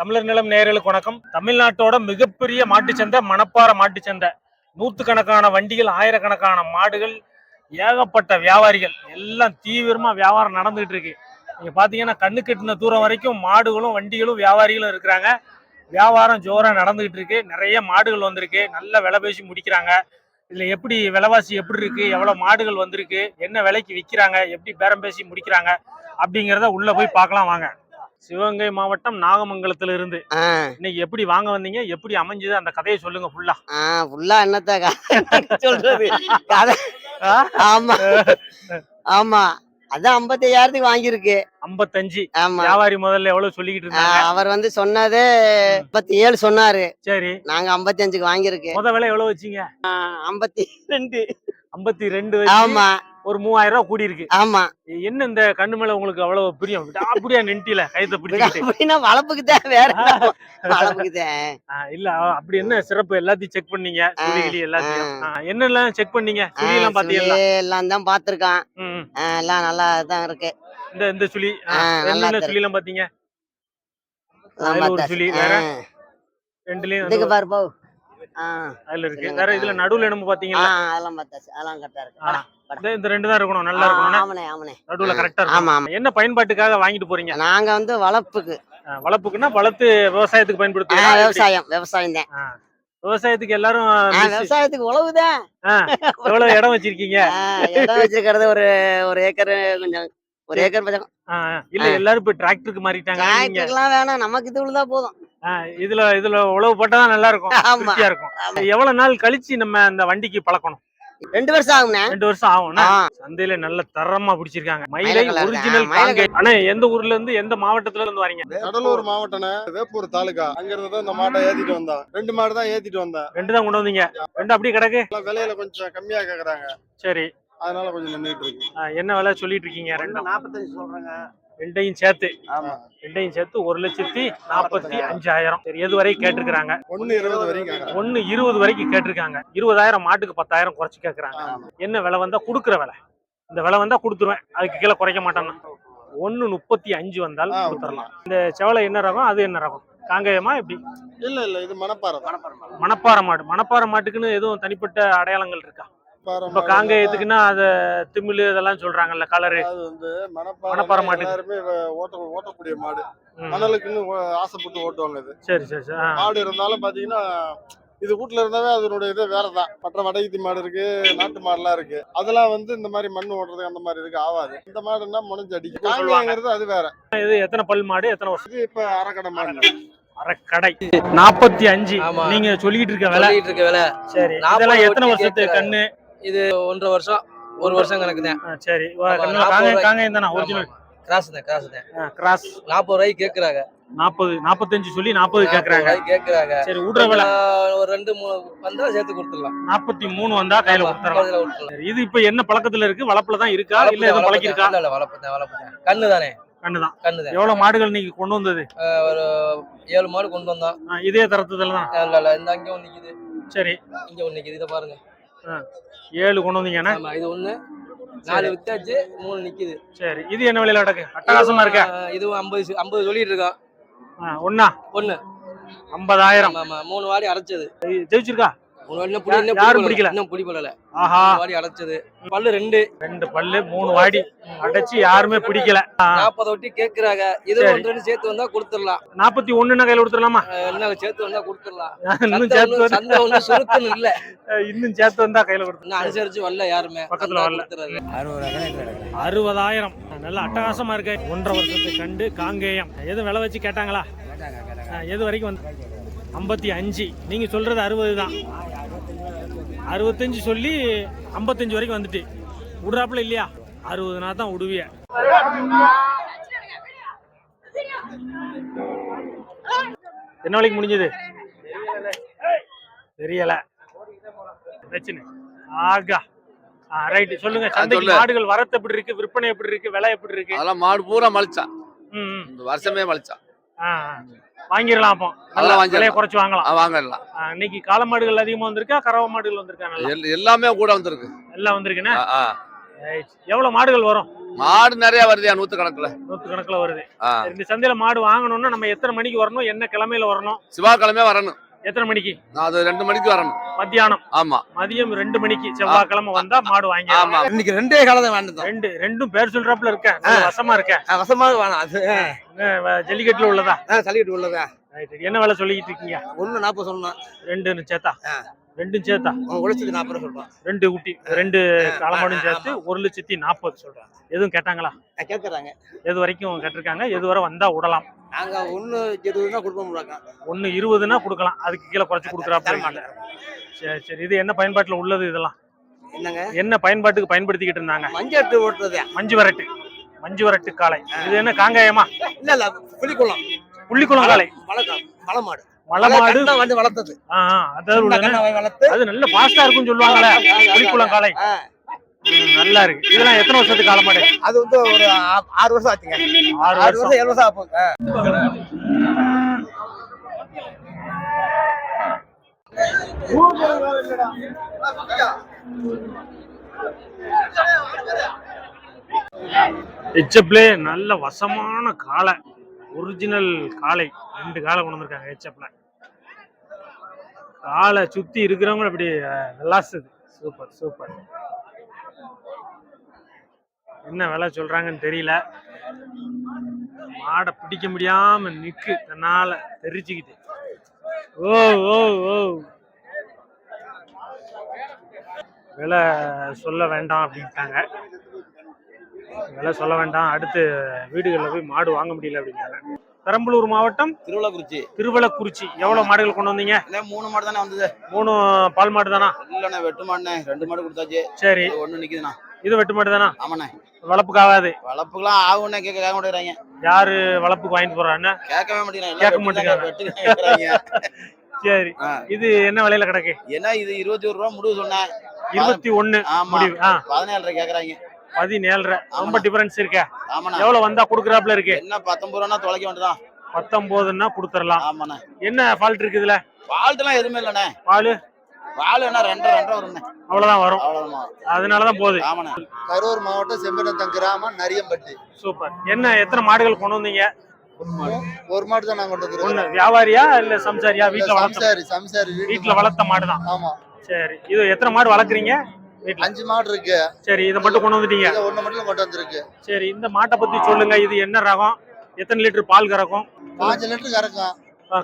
தமிழர் நிலம் நேர்களுக்கு வணக்கம். தமிழ்நாட்டோட மிகப்பெரிய மாட்டுச்சந்தை மணப்பாறை மாட்டுச்சந்தை. நூற்றுக்கணக்கான வண்டிகள் ஆயிரக்கணக்கான மாடுகள் ஏகப்பட்ட வியாபாரிகள். எல்லாம் தீவிரமாக வியாபாரம் நடந்துகிட்டு இருக்கு. நீங்கள் பார்த்தீங்கன்னா கண்ணு கட்டின தூரம் வரைக்கும் மாடுகளும் வண்டிகளும் வியாபாரிகளும் இருக்கிறாங்க. வியாபாரம் ஜோராக நடந்துகிட்டு இருக்கு. நிறைய மாடுகள் வந்திருக்கு. நல்ல விலை பேசி முடிக்கிறாங்க. இல்லை எப்படி விலைவாசி எப்படி இருக்கு? எவ்வளோ மாடுகள் வந்திருக்கு? என்ன விலைக்கு விற்கிறாங்க? எப்படி பேரம் பேசி முடிக்கிறாங்க? அப்படிங்கிறத உள்ளே போய் பார்க்கலாம். வாங்க. சிவகங்கை மாவட்டம் நாகமங்கலத்துல இருந்து இன்னைக்கு எப்படி வாங்க வந்தீங்க? எப்படி அமைஞ்சது? அந்த கதையை சொல்லுங்க ஃபுல்லா ஃபுல்லா என்னத்த சொல்றது? ஆமா. ஆமா. அதான் ஐம்பத்தையாயிரத்துக்கு வாங்கியிருக்கு. ஐம்பத்தஞ்சு. ஆமா. வியாபாரி முதல்ல எவ்வளவு சொல்லிக்கிட்டு இருந்தாங்க? அவர் வந்து சொன்னது முப்பத்தி ஏழு சொன்னாரு. சரி. நாங்க ஐம்பத்தி அஞ்சுக்கு வாங்கியிருக்கு. முத விலை எவ்வளவு வச்சீங்க? ஐம்பத்தி ரெண்டு. ஐம்பத்தி ரெண்டு ஆமா. ஒரு மூவாயிரம் ரூபாய் கூடி இருக்கு ஆமா என்ன இந்த கண்ணு மேல உங்களுக்கு அவ்வளவு பிரியம்? அப்படியா நின்ட்டில கைத்த பிடிச்சிக்கிட்டு. அப்படின்னா வளர்ப்புக்கு தான் வேற தான் இல்ல அப்படி என்ன சிறப்பு? எல்லாத்தையும் செக் பண்ணீங்க சுழி கிளி எல்லாத்தையும். என்னெல்லாம் செக் பண்ணீங்க? எல்லாம் பாத்தீங்களா? எல்லாம் தான் பாத்திருக்கான் எல்லாம் நல்லா தான் இருக்கு. இந்த இந்த சுழி என்னென்ன. சுழி எல்லாம் பாத்தீங்க? ஒரு. சுழி வேற? ரெண்டுலயும் இதுக்கு பாரு அதுல இருக்கு. வேற இதுல நடுவுல என்னமோ ஆ, பாத்தீங்களா அதெல்லாம் பார்த்தாச்சு. அதெல்லாம் கரெக்டா இருக்கு. இந்த- ரெண்டு தான் இருக்கணும். நல்லா இருக்கணும் நடுவுல கரெக்டா ஆமா இருக்கும் ஆமா என்ன பயன்பாட்டுக்காக வாங்கிட்டு போறீங்க? நாங்க வந்து வளர்ப்புக்கு. வளர்ப்புக்குன்னா வளர்த்து விவசாயத்துக்கு எப்படி? விவசாயம் விவசாயம் தான். விவசாயத்துக்கு எல்லாரும் விவசாயத்துக்கு உழவுதான் எவ்வளவு இடம் வச்சிருக்கீங்க? இடம் வச்சிருக்கிறது ஒரு ஒரு ஏக்கர் கொஞ்சம் ஒரு ஏக்கர் இல்ல எல்லாரும் இப்ப டிராக்டருக்கு மாறிட்டாங்க டிராக்டர்லாம் வேணாம். நமக்கு இது உள்ளதா போதும். இதுல இதுல உழவு போட்டாதான் நல்லா இருக்கும் ஆமா. திருப்தியா இருக்கும். எவ்வளவு நாள் கழிச்சு நம்ம அந்த வண்டிக்கு பழக்கணும்? ரெண்டு வருஷம் ஆகும்ண்ணே. ரெண்டு வருஷம் ஆகும்னா? ஆ, சந்தையில நல்ல தரமா பிடிச்சிருக்காங்க. மயிலை ஒரிஜினல் காங்கை ஆனா எந்த ஊர்ல இருந்து எந்த மாவட்டத்துல இருந்து வரீங்க? கடலூர் மாவட்டம்ண்ணே வேப்பூர் தாலுகா. அங்க இருந்து தான் இந்த மாட்டை ஏத்திட்டு வந்தேன் ரெண்டு மாடு தான் ஏத்திட்டு வந்தேன் ரெண்டு தான் கொண்டு வந்தீங்க. ரெண்டு அப்படியே கிடக்கு? விலையில கொஞ்சம் கம்மியா கேக்குறாங்க. சரி. அதனால கொஞ்சம் நின்றுட்டு இருக்கு. என்ன விலை சொல்லிட்டு இருக்கீங்க? ரெண்டும். நாற்பத்தஞ்சு சொல்றேங்க. ரெண்டையும் சேர்த்து. ரெண்டையும் சேர்த்து ஒரு லட்சத்தி நாற்பத்தி அஞ்சாயிரம். சரி எது வரை கேட்டிருக்கிறாங்க? ஒண்ணு இருபது வரைக்கும் ஒன்னு இருபது வரைக்கும் கேட்டிருக்காங்க. இருபதாயிரம் மாட்டுக்கு பத்தாயிரம் குறைச்சு கேட்கறாங்க என்ன விலை வந்தா குடுக்குற விலை? இந்த விலை வந்தா கொடுத்துருவேன். அதுக்கு கீழே குறைக்க மாட்டேன்னா. ஒன்னு முப்பத்தி அஞ்சு வந்தால் கொடுத்துடலாம் இந்த செவலை என்ன ரகம்? அது என்ன ரகம்? காங்கேயமா எப்படி? இல்ல இல்ல இது மணப்பாறை மணப்பாறை மாடு. மணப்பாறை மாட்டுக்குன்னு எதுவும் தனிப்பட்ட அடையாளங்கள் இருக்கா? மணப்பாறை இப்ப காங்கேயத்துக்குன்னா அது திமிழ் இதெல்லாம் சொல்றாங்கல்ல கலரு அது வந்து மணப்பாறை மணப்பாறை மாட்டுக்கு. எல்லாருமே ஓட்ட ஓட்டக்கூடிய மாடு. மணலுக்குன்னு ஓ- ஆசைப்பட்டு ஓட்டுவாங்க இது. சரி சரி சரி ஆ. மாடு இருந்தாலும் பாத்தீங்கன்னா இது வீட்டுல இருந்தாவே அதனுடைய இது வேறதான். மற்ற வடகித்தி மாடு இருக்கு நாட்டு மாடுலாம் இருக்கு. அதெல்லாம் வந்து இந்த மாதிரி மண் ஓட்டுறது அந்த மாதிரி இதுக்கு ஆகாது இந்த மாடுன்னா முனைஞ்சு அடிக்கும். சொல்லுவாங்க. காங்கேயங்கிறது அது வேற. இது எத்தனை பல் மாடு எத்தனை வருஷம்? இது இப்ப அரைக்கடை மாடு. அரைக்கடை. நாற்பத்தி அஞ்சு. ஆமா. நீங்க சொல்லிட்டு இருக்க விலை. சொல்லிட்டு இருக்க வேலை. சரி. நாற்பது இதெல்லாம் எத்தனை ஒட்டி வருஷத்து கேட்கறாரு. கண்ணு? இது ஒன்றரை வருஷம் ஒரு வருஷம் கணக்கு தான் சரி. காங்கேயம் தானே ஒரிஜினல் கிராஸ் தான் கிராஸ் தான். கிராஸ் நாற்பது ரூபாய்க்கு கேக்குறாங்க. நாற்பது நாற்பத்தஞ்சு சொல்லி நாற்பது கேக்குறாங்க. ரூபாய்க்கு கேக்குறாங்க. சரி விடுற விலை. ஒரு ரெண்டு மூணு வந்தா சேர்த்து கொடுத்துடலாம். நாற்பத்தி மூணு வந்தா கையில கொடுத்துடலாம். இது இப்ப என்ன பழக்கத்துல இருக்கு? வளப்புல தான் இருக்கா? இல்ல எதுவும் பழக்கிருக்கா. இல்ல, வளர்ப்பு தான், வளர்ப்பு தான். கண்ணு தானே கண்ணுதான். கண்ணு தான் எவ்வளவு மாடுகள் நீங்க கொண்டு வந்தது? ஒரு ஏழு மாடு கொண்டு வந்தோம். இதே தரத்துல தான் இல்ல இல்ல இந்த அங்க நிக்குது. சரி. இங்க ஒண்ணு நிக்குது. இதை பாருங்க. ஏழு கொண்டு வந்தீங்கன்னா இது ஒண்ணு நாலு வித்தாச்சு மூணு நிக்குது. சரி இது என்ன விலையில கிடக்கு அட்டகாசமா இருக்கா? இதுவும் ஐம்பது ஐம்பது சொல்லிட்டு இருக்கோம். ஆ, ஒண்ணா? ஐம்பதாயிரம். ஆமா மூணு வாடி அடைச்சது ஜெயிச்சிருக்கா? யாரும் புடி பிடிக்கல. இன்னும் புடி போடல ஆஹா. மூணு வாடி அடைச்சது. பல்லு ரெண்டு. ரெண்டு பல்லு மூணு வாடி. அடைச்சு யாருமே பிடிக்கல. நாற்பது ஒட்டி கேக்குறாங்க. இது. ஒன்று சேர்த்து வந்தா கொடுத்துடலாம். நாற்பத்தி ஒண்ணுன்னா கையில கொடுத்துடலாமா? சேர்த்து வந்தா கொடுத்துடலாம். இன்னும் சேர்த்து வந்து- சந்தை ஒண்ணும் சுருக்குன்னு இல்ல. இன்னும் சேர்த்து வந்தா கையில இன்னும் கொடுத்து அனுசரிச்சு வரல யாருமே. பக்கத்துல வரல. அறுபதாயிரம். நல்ல அட்டகாசமா இருக்கு. ஒன்றரை வருஷத்தை கண்டு காங்கேயம். எதுவும் விலை வச்சு கேட்டாங்களா? எது வரைக்கும் வந்து ஐம்பத்தி அஞ்சு. நீங்க சொல்றது அறுபது தான். அறுபத்தஞ்சு சொல்லி ஐம்பத்தஞ்சு வரைக்கும் வந்துட்டு. விடுறாப்புல இல்லையா? அறுபதுனா தான் விடுவிய. என்ன வரைக்கும் முடிஞ்சது? தெரியல. பிரச்சனை. ஆகா. ரைட் சொல்லுங்க சந்தைக்கு. மாடுகள் வரத்து எப்படி இருக்கு விற்பனை எப்படி இருக்கு விலை எப்படி இருக்கு? அதெல்லாம் மாடு பூரா மலிச்சான் ம், ம். இந்த வருஷமே ஆ. வாங்கிடலாம் அப்போ. வாங்கிடலாம். விலையை குறைச்சு வாங்கலாம். வாங்கிடலாம். இன்னைக்கு காளை மாடுகள் அதிகமா வந்திருக்கா கறவை மாடுகள் வந்திருக்கா நல்லா. எல்- எல்லாமே கூட வந்திருக்கு. எல்லாம் வந்திருக்குண்ணே. Right. எவ்வளவு மாடுகள் வரும்? மாடு நிறைய வருதுயா நூத்து கணக்குல நூத்து கணக்குல வருது இந்த சந்தையில மாடு வாங்கணும்னா நம்ம எத்தனை மணிக்கு வரணும் என்ன கிழமையில வரணும்? செவ்வாய்க்கிழமை வரணும். எத்தனை மணிக்கு? நான் அது ரெண்டு மணிக்கு வரணும். மத்தியானம். ஆமா. மதியம் ரெண்டு மணிக்கு செவ்வாய்க்கிழமை வந்தா மாடு வாங்கி ஆமா. இன்னைக்கு ரெண்டே காலம் வேண்டாம் ரெண்டு ரெண்டும் பேர் சொல்றாப்புல இருக்க வசமா இருக்க வசமாக வேணாம் அது ஜல்லிக்கட்டுல உள்ளதா? சளிக்கிட்டு உள்ளதா. என்ன வேலை சொல்லிக்கிட்டு இருக்கீங்க? ஒண்ணு நாற்பது சொல்லணும் ரெண்டு சேர்த்தா. ரெண்டும் சேர்த்தா? உழைச்சது நாற்பது ரூபா சொல்றோம் ரெண்டு குட்டி ரெண்டு காலமாடும் சேர்த்து ஒரு லட்சத்தி நாற்பது சொல்றாங்க எதுவும் கேட்டாங்களா? கேட்கறாங்க எது வரைக்கும் கேட்டிருக்காங்க? எது வரை வந்தா விடலாம். நாங்க ஒண்ணு இருபதுனா கொடுக்க முடியாங்க ஒன்னு இருபதுன்னா கொடுக்கலாம். அதுக்கு கீழே குறைச்சு கொடுக்குறாப்புல. சரி சரி. இது என்ன பயன்பாட்டுல உள்ளது இதெல்லாம்? என்னங்க? என்ன பயன்பாட்டுக்கு பயன்படுத்திக்கிட்டு இருந்தாங்க? மஞ்சள் ஓட்டுறது. மஞ்சு வரட்டு. மஞ்சு வரட்டு காளை. இது என்ன காங்காயமா? இல்ல இல்ல. புலிக்குளம் புள்ளிக்குளம் காளை. மலை மலை மாடு. கண்ணா வந்து வளர்த்தது. வளர்த்து. அது நல்ல ஃபாஸ்டா இருக்கும்னு சொல்லுவாங்கல்ல புலிக்குளம் ம், நல்லா இருக்கு. இதெல்லாம் எத்தனை வருஷத்துக்கு காலமாடு? அது வந்து ஒரு ஆறு வருஷம் ஆச்சுங்க. ஆறு வருஷம். ஏழு வருஷம் ஆகும் ஹெச்எப்ல நல்ல வசமான காளை. ஒரிஜினல் காளை. ரெண்டு காலை கொண்டு வந்திருக்காங்க ஹெச்எப்ல காளை சுத்தி இருக்கிறவங்க அப்படி விளாசுது. சூப்பர் சூப்பர் என்ன விலை சொல்றாங்கன்னு தெரியல. மாடை பிடிக்க முடியாம நிக்கு தன்னால தெரிச்சுக்கிட்டு ஓ ஓ ஓ. விலை சொல்ல வேண்டாம் அப்படின்ட்டாங்க. விலை சொல்ல வேண்டாம். அடுத்து வீடுகளில் போய் மாடு வாங்க முடியல அப்படிங்கிறாங்க பெரம்பலூர் மாவட்டம் திருவிழாக்குறிச்சி திருவள்ளக்குறிச்சி. எவ்வளவு மாடுகள் கொண்டு வந்தீங்க? மூணு மாடு தானே வந்தது. மூணு பால் மாடு தானா? இல்லண்ணே வெட்டு மாடுண்ணே. ரெண்டு மாடு கொடுத்தாச்சு. சரி. ஒண்ணு நிக்குதுண்ணா. இது வெட்டு மாடு தானா? ஆமாண்ணே. வளர்ப்புக்கு ஆகாது. வளர்ப்புக்கெல்லாம் ஆகும்ண்ணே கேட்க கேட்க மாட்டேங்கிறாங்க. யாரு வளர்ப்புக்கு வாங்கிட்டு போறான்னு கேட்கவே மாட்டேங்கிறாங்க. கேட்க மாட்டேங்கிறாங்க. சரி. இது என்ன விலையில கிடக்கு? ஏன்னா இது இருபத்தி ஒரு ரூபா முடிவு சொன்னேன். இருபத்தி ஒண்ணு முடிவு. ஆ. பதினேழரை கேக்குறாங்க பதினேழரை. ரொம்ப. டிஃபரன்ஸ் இருக்க. ஆமாண்ணா. எவ்வளவு வந்தா குடுக்குறாப்புல இருக்கு? என்ன பத்தொன்பது ரூபா தொலைக்க வேண்டியதான் பத்தொன்பதுன்னா கொடுத்துடலாம். ஆமாண்ணே. என்ன ஃபால்ட் இருக்கு இதுல? வாழ்த்துலாம் எதுவுமே இல்லண்ணே. பால்? என்ன ரெண்டரை ரெண்டரை வரும்ண்ணே. அவ்வளவுதான் வரும். அவ்வளவுதான். அதனாலதான் போகுது. ஆமாண்ணே. கரூர் மாவட்டம் செம்பனத்தம் கிராமம் நரியம்பட்டி. சூப்பர். என்ன எத்தனை மாடுகள் கொண்டு வந்தீங்க? ஒரு மாடு. தான் நான் கொண்டு வியாபாரியா இல்ல சம்சாரியா? வீட்டுல வளர்த்த சம்சாரி வீட்டுல வளர்த்த மாடுதான். ஆமா. சரி. இது எத்தனை மாடு வளர்க்குறீங்க? அஞ்சு மாடு இருக்கு. சரி இதை மட்டும் கொண்டு வந்துட்டீங்க. இதை ஒண்ணு மட்டும் கொண்டு வந்திருக்கு. சரி இந்த மாட்டை பத்தி சொல்லுங்க. இது என்ன ரகம்? எத்தனை லிட்டர் பால் கறக்கும்? பாஞ்சு லிட்டர் கறக்கும்.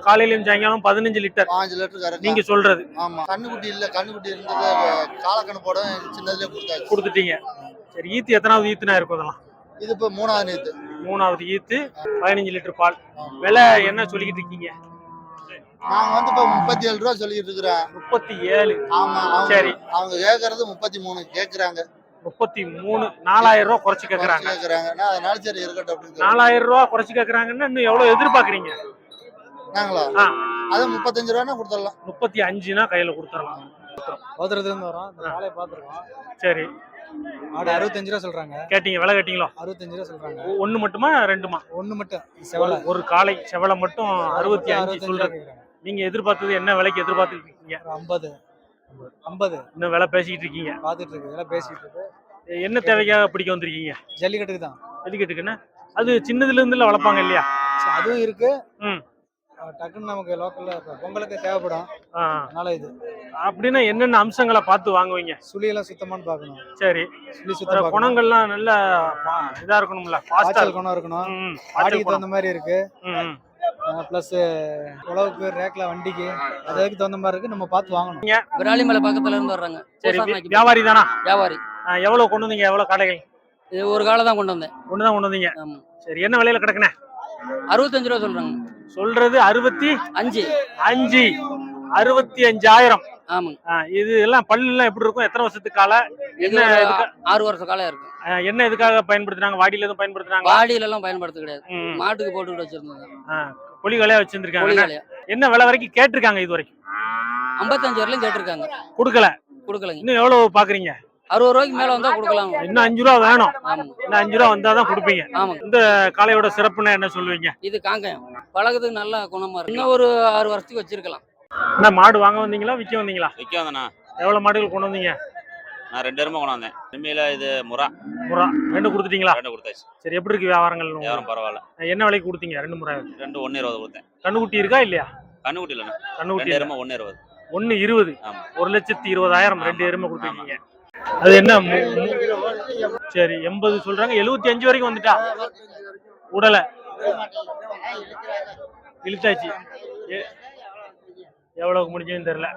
காலையிலயும் சாயங்காலம் பதினஞ்சு லிட்டர். பாஞ்சு லிட்டர் கறக்கும். நீங்க சொல்றது. ஆமா. கண்ணுக்குட்டி இல்ல கண்ணுக்குட்டி இருந்தது காலக்கண்ணு போட சின்னதுலயே கொடுத்தாச்சு. கொடுத்துட்டீங்க. சரி ஈத்து எத்தனாவது ஈத்துனா இருக்கும் இதெல்லாம்? இது இப்ப மூணாவது நேத்து மூணாவது ஈத்து பதினஞ்சு லிட்டர் பால். விலை என்ன சொல்லிக்கிட்டு இருக்கீங்க? நாங்க வந்து இப்ப முப்பத்தி ஏழு ரூபா சொல்லிட்டு இருக்கிறோம். முப்பத்தி ஏழு ஆமா சரி. அவங்க கேக்குறது முப்பத்தி மூணு கேக்குறாங்க. முப்பத்தி மூணு நாலாயிரம் ரூபாய் குறைச்சு கேக்குறாங்க. கேக்குறாங்க. நான் அதனால சரி இருக்கட்டும் அப்படின்னு. நாலாயிரம் ரூபாய் குறைச்சு கேக்குறாங்கன்னா இன்னும் எவ்வளவு எதிர்பார்க்கறீங்க? நாங்களா. அது முப்பத்தஞ்சு ரூபானா கொடுத்துடலாம். முப்பத்தி அஞ்சுனா கையில கொடுத்துடலாம். பௌத்திரத்துல இருந்து வரோம். இந்த காலையை பார்த்துருக்கோம். சரி. ஆடு அறுபத்தஞ்சு ரூபா சொல்றாங்க. கேட்டீங்க விலை கேட்டீங்களோ? அறுபத்தஞ்சு ரூபா சொல்றாங்க. ஒ- ஒண்ணு மட்டுமா ரெண்டுமா? ஒண்ணு மட்டும் செவலை. ஒரு காலை செவலை மட்டும் அறுபத்தி அஞ்சு ரூபா கேக்குறாங்க. நீங்க எதிர்பார்த்தது என்ன விலைக்கு எதிர்பார்த்துட்டு இருக்கீங்க? ஐம்பது. ஐம்பது. இன்னும் விலை பேசிக்கிட்டு இருக்கீங்க. பார்த்துட்டு இருக்கு இதெல்லாம் பேசிட்டு இருக்கு. என்ன தேவைக்காக பிடிக்க வந்திருக்கீங்க? ஜல்லிக்கட்டுக்கு தான். எதுக்கிட்டுக்குன்னா அது சின்னதுல இருந்துல வளர்ப்பாங்க இல்லையா? அதுவும் இருக்கு. ம். டக்குன்னு நமக்கு லோக்கல்ல பொங்கலுக்கு தேவைப்படும். அதனால இது. அப்படின்னா என்னென்ன அம்சங்களை பார்த்து வாங்குவீங்க? சுழியெல்லாம் சுத்தமானு பார்க்கணும். சரி. சுழி சுத்தம் குணங்கள்லாம் நல்ல இதா இருக்கணும்ல காய்ச்சல் குணம் இருக்கணும். ஆடிக்கு. தகுந்த மாதிரி இருக்கு. ப்ளஸ் உழவுக்கு ரேக்ல வண்டிக்கு அதுக்கு தகுந்த மாதிரி இருக்கு. நம்ம பார்த்து வாங்கணும். விராலிமலை பக்கத்துல இருந்து வர்றாங்க. சரி வியாபாரி தானா? வியாபாரி. ஆ, எவ்வளவு கொண்டு வந்தீங்க? எவ்வளவு கடைகள்? இது ஒரு காலை தான் கொண்டு வந்தேன். ஒண்ணுதான் கொண்டு வந்தீங்க. ஆமா. சரி என்ன விலையில கிடக்குனே? அறுபத்தஞ்சு ரூபா சொல்றாங்க. சொல்றது அறுபத்தி அஞ்சு. அஞ்சு. அறுபத்தி அஞ்சாயிரம். ஆமாங்க. இது எல்லாம் பல்லு எல்லாம் எப்படி இருக்கும்? எத்தனை வருஷத்துக்கு கால? இது என்ன ஆறு வருஷ காலம் இருக்கும். என்ன இதுக்காக பயன்படுத்துறாங்க வாடியில எதுவும் பயன்படுத்துறாங்க வாடியில எல்லாம் பயன்படுத்த கிடையாது. மாட்டுக்கு போட்டுக்கிட்டு வச்சிருந்தாங்க புலிகளையா வச்சிருந்திருக்காங்க. என்ன விலை வரைக்கும் கேட்டிருக்காங்க இது வரைக்கும் ஐம்பத்தஞ்சு வரலையும் கேட்டிருக்காங்க. கொடுக்கல. கொடுக்கலங்க. இன்னும் எவ்வளவு பாக்குறீங்க? அறுபது ரூபாய்க்கு மேல வந்தா கொடுக்கலாம். இன்னும் அஞ்சு ரூபா வேணும். இன்னும் அஞ்சு ரூபா வந்தாதான் கொடுப்பீங்க. ஆமாங்க. இந்த காளையோட சிறப்புன்னா என்ன சொல்லுவீங்க? இது காங்கயம். பழகுறதுக்கு நல்ல குணமா இருக்கு. இன்னும் ஒரு ஆறு வருஷத்துக்கு வச்சிருக்கலாம். என்ன மாடு வாங்க வந்தீங்களா விற்க வந்தீங்களா? விற்க வந்தண்ணா. எவ்வளவு மாடுகள் கொண்டு வந்தீங்க? நான் ரெண்டு எருமை கொண்டாந்தேன். எருமையில இது முறா. முறா. ரெண்டு கொடுத்துட்டீங்களா? ரெண்டு கொடுத்தாச்சு. சரி எப்படி இருக்கு வியாபாரங்கள்? வியாபாரம் பரவாயில்ல. என்ன விலைக்கு கொடுத்தீங்க ரெண்டு முறை? ரெண்டு ஒன்று இருபது கொடுத்தேன். கண்ணுக்குட்டி இருக்கா இல்லையா? கண்ணுக்குட்டி இல்லைண்ணா. கண்ணுக்குட்டி. எருமை ஒன்று இருபது. ஒன்னு இருபது. ஒரு லட்சத்தி இருபதாயிரம் ரெண்டு. எருமை கொடுத்துருக்கீங்க. அது என்ன சரி எண்பது சொல்றாங்க. எழுபத்தி அஞ்சு வரைக்கும் வந்துட்டா? உடலை. இழுத்தாச்சு. எவ்வளவுக்கு முடிஞ்சதுன்னு தெரியல.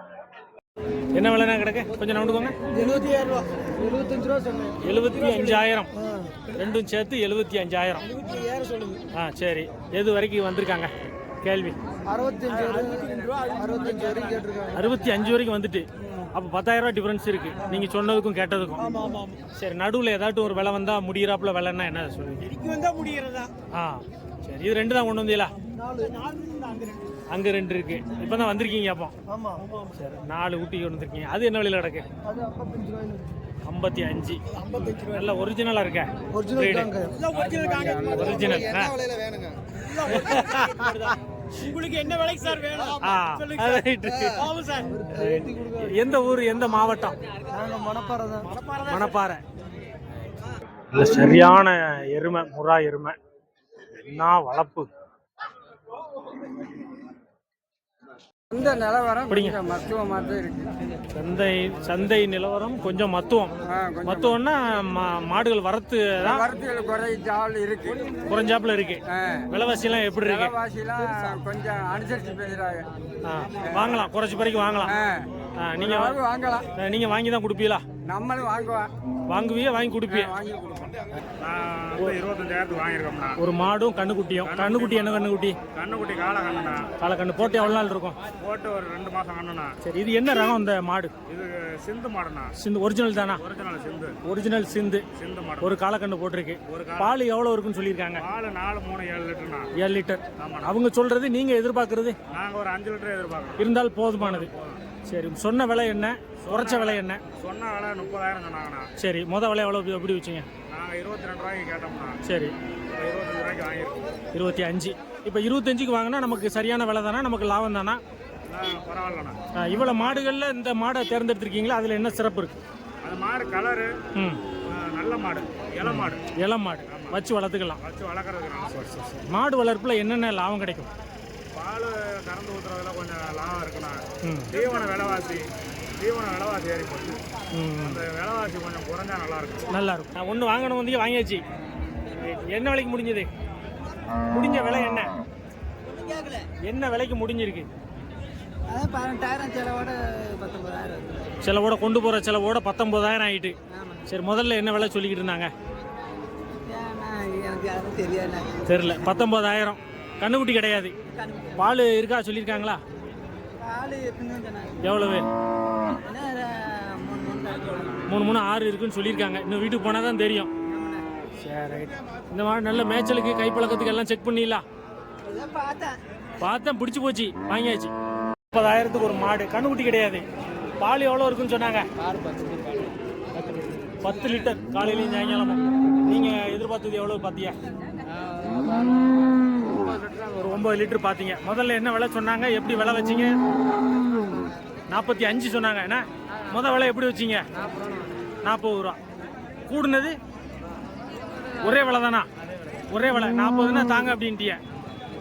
என்ன விலைனா கிடக்கு? கொஞ்சம் நம்பிக்கோங்க எழுபத்தி ஆயிரம் ரூபா. எழுபத்தஞ்சு ரூபா சொன்னேன். எழுபத்தி அஞ்சாயிரம் ரெண்டும் சேர்த்து எழுபத்தி அஞ்சாயிரம். ஆ சரி. எது வரைக்கும் வந்திருக்காங்க? கேள்வி. ரூபா அறுபத்தி அஞ்சு வரைக்கும் வந்துட்டு. அப்போ பத்தாயிரம் ரூபாய் டிஃபரன்ஸ் இருக்கு. நீங்க சொன்னதுக்கும் கேட்டதுக்கும். சரி நடுவில் ஏதாட்டும் ஒரு விலை வந்தா முடியிறாப்புல விலைன்னா என்ன சொல்லுவீங்க? ஆ சரி. இது ரெண்டு தான் கொண்டு வந்தீங்களா? அங்க ரெண்டு இருக்கு. இப்போ தான் வந்திருக்கீங்க அப்போ. சரி நாலு ஊட்டி கொண்டு வந்திருக்கீங்க. அது என்ன விலையில கிடக்கு? ஐம்பத்தி அஞ்சு. நல்ல ஒரிஜினலா இருக்க. ஒரிஜினல் ஒரிஜினல் உங்களுக்கு என்ன விலைக்கு சார் வேணும்? எந்த ஊர் எந்த மாவட்டம்? நாங்க மணப்பாறை தான். மணப்பாறை இல்ல சரியான எருமை முறா எருமை. என்ன வளர்ப்பு இந்த நிலவரம். கொஞ்சம் மருத்துவமாக தான் இருக்கு. சந்தை சந்தை நிலவரம் கொஞ்சம் மத்துவம். மத்துவம்னா மாடுகள் வரத்து தான் வரத்துகள் குறைஞ்சால் இருக்கு. குறைஞ்சாப்புல இருக்கு. விலைவாசி எல்லாம் எப்படி இருக்கு? விலைவாசிலாம் கொஞ்சம் அனுசரிச்சு பேசுறாங்க. வாங்கலாம். குறைச்சி பிறகு வாங்கலாம். நீங்க வாங்கலாம். நீங்க வாங்கி தான் கொடுப்பீங்களா? நம்மளும் வாங்குவோம். வாங்குவியே வாங்கி கொடுப்பிய? வாங்கி கொடுப்போம். இருபத்தஞ்சாயிரத்துக்கு வாங்கியிருக்கோம்ண்ணா. ஒரு மாடும் கண்ணுக்குட்டியும் கண்ணுக்குட்டி என்ன கண்ணுக்குட்டி கண்ணுக்குட்டி காலை கண்ணுண்ணா காலை கண்ணு போட்டு எவ்வளவு நாள் இருக்கும்? போட்டு ஒரு ரெண்டு மாசம் கண்ணுண்ணா. சரி இது என்ன ரகம் இந்த மாடு? இது சிந்து மாடுண்ணா. சிந்து ஒரிஜினல் தானா? ஒரிஜினல் சிந்து. ஒரிஜினல் சிந்து. சிந்து மாடு. ஒரு காலக்கண்ணு போட்டிருக்கு. ஒரு பால் எவ்வளவு இருக்குன்னு சொல்லியிருக்காங்க? பால் நாலு மூணு ஏழு லிட்டர்ண்ணா. ஏழு லிட்டர். அவங்க சொல்றது நீங்க எதிர்பார்க்கறது? நாங்கள் ஒரு அஞ்சு லிட்டர் எதிர்பார்க்குறோம். இருந்தால் போதுமானது. சரி சொன்ன விலை என்ன? குறைச்ச விலை என்ன? சொன்ன விலை முப்பதாயிரம் சொன்னாங்கண்ணா. சரி முத விலை எவ்வளவு எப்படி வச்சீங்க நாங்கள் இருபத்தி ரெண்டு ரூபாய்க்கு கேட்டோம்ண்ணா. சரி. இருபத்தஞ்சு ரூபாய்க்கு வாங்கியிருக்கோம். இருபத்தி அஞ்சு. இப்போ இருபத்தஞ்சுக்கு வாங்கினா நமக்கு சரியான விலை தானா? நமக்கு லாபம் தானா? பரவாயில்லண்ணா. ஆ, இவ்வளவு மாடுகள்ல இந்த மாடை தேர்ந்தெடுத்திருக்கீங்களா? அதுல என்ன சிறப்பு இருக்கு? அது மாடு கலரு ம். நல்ல மாடு இலை மாடு. இளம் மாடு. வச்சு வளர்த்துக்கலாம். வச்சு வளர்க்குறதுக்கு மாடு. வளர்ப்புல என்னென்ன லாபம் கிடைக்கும்? பால் கறந்து ஊற்றுறதுல கொஞ்சம் லாபம் இருக்குண்ணா. தீவன விலைவாசி தீவன விலைவாசி ஏறி போச்சு. அந்த விலைவாசி கொஞ்சம் குறைஞ்சா நல்லா இருக்கும் நல்லா இருக்கும் நான் ஒன்று வாங்கணும் வந்து வாங்கியாச்சு. என்ன விலைக்கு முடிஞ்சது? முடிஞ்ச விலை என்ன? என்ன விலைக்கு முடிஞ்சிருக்கு? செலவோட பத்தொன்பதாயிரம். சிலவோட கொண்டு போகிற சிலவோட பத்தொம்போதாயிரம் ஆயிட்டு. சரி முதல்ல என்ன விலை சொல்லிக்கிட்டு இருந்தாங்க? தெரில பத்தொம்போதாயிரம் கண்ணுக்குட்டி கிடையாது. பால் இருக்கா சொல்லியிருக்காங்களா? எவ்வளவு? மூணு மூணு ஆறு இருக்குன்னு சொல்லியிருக்காங்க. இன்னும் வீட்டுக்கு போனால் தான் தெரியும். சரி இந்த மாதிரி நல்ல மேய்ச்சலுக்கு கைப்பழக்கத்துக்கு எல்லாம் செக் பண்ணிடலாம். பார்த்தேன் பிடிச்சி போச்சு வாங்கியாச்சு. முப்பதாயிரத்துக்கு ஒரு மாடு கண்ணுக்குட்டி கிடையாது. பால் எவ்வளோ இருக்குன்னு சொன்னாங்க. பத்து லிட்டர் காலையிலையும் சாயங்காலமும். நீங்கள் எதிர்பார்த்தது எவ்வளோ பார்த்தியா ஒரு ஒன்பது லிட்டர் பார்த்தீங்க முதல்ல என்ன விலை சொன்னாங்க? எப்படி விலை வச்சீங்க? நாற்பத்தி அஞ்சு சொன்னாங்க. என்ன? முத விலை எப்படி வச்சீங்க? நாற்பது ரூபா. கூடுனது? ஒரே விலை தானா? ஒரே விலை. நாற்பதுன்னா தாங்க அப்படின்ட்டிய.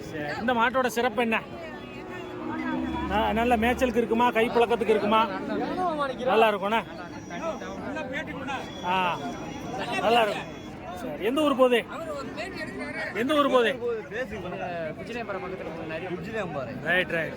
சரி இந்த மாட்டோட சிறப்பு என்ன? நல்ல மேய்ச்சலுக்கு இருக்குமா? கை பழக்கத்துக்கு இருக்குமா? நல்லா இருக்கும்ண்ணா ஆ நல்லா இருக்கும். சரி எந்த ஊர் போகுது? எந்த ஊர் போகுது? Right right